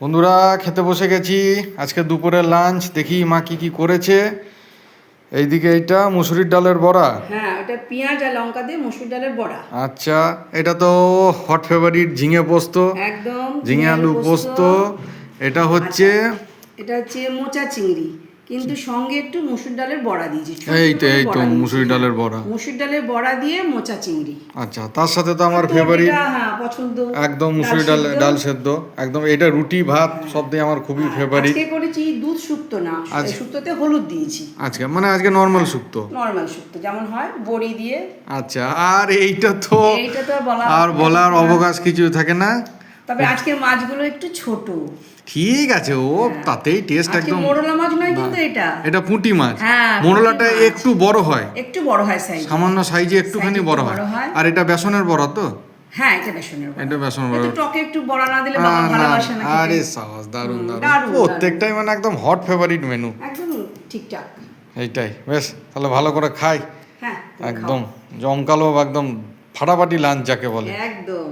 বন্ধুরা খেতে বসে গেছি। আজকে দুপুরে লাঞ্চ দেখি মা কি কি করেছে। এইদিকে এটা মুসুরির ডালের বড়া। হ্যাঁ ওটা পেঁয়াজ আর লঙ্কা দিয়ে মুসুর ডালের বড়া। আচ্ছা এটা তো হট ফেভারিট ঝিঙে পোস্ত। একদম ঝিঙে আলু পোস্ত। এটা হচ্ছে এটা হচ্ছে মোচা চিংড়ি। কিন্তু সঙ্গে একটু মুসুর ডালের বড়া দিয়েছি। এই তো এই তো। মুসুরি ডালের বড়া। মুসুর ডালের বড়া দিয়ে মোচা চিংড়ি। আচ্ছা তার সাথে তো আমার ফেভারিট হ্যাঁ পছন্দ। একদম মুসুরি ডাল ডাল সেদ্ধ। একদম এটা রুটি ভাত সব দিয়ে আমার খুবই ফেভারিট আজকে করেছি দুধ শুক্তো না। শুক্তোতে হলুদ দিয়েছি। আজকে মানে আজকে নর্মাল শুক্তো নর্মাল শুক্তো যেমন হয় বড়ি দিয়ে। আচ্ছা আর এইটা তো এইটা তো বলা আর বলার অবকাশ কিছু থাকে না। তবে আজকে মাছগুলো একটু ছোট। ঠিক আছে ও তাতেই টেস্ট একদম মোরলা মাছ নয় কিন্তু এটা। এটা পুঁটি মাছ। হ্যাঁ, মোরলাটা একটু বড় হয়। একটু বড় হয় সাইজ সামান্য সাইজে একটুখানি একটু বড় হয়। আর এটা বেসনের বড়া তো? হ্যাঁ এটা বেসনের বড়া। এটা বেসনের বড়া। টকে একটু বড়া না দিলে বাবা না, ভালোবাসে না আরে দারুণ দারুণ প্রত্যেকটাই মানে একদম হট ফেভারিট মেনু একদম ঠিকঠাক। এইটাই বেশ তাহলে ভালো করে খাই। হ্যাঁ একদম জমকালো একদম ফাটাফাটি লাঞ্চ যাকে বলে। একদম।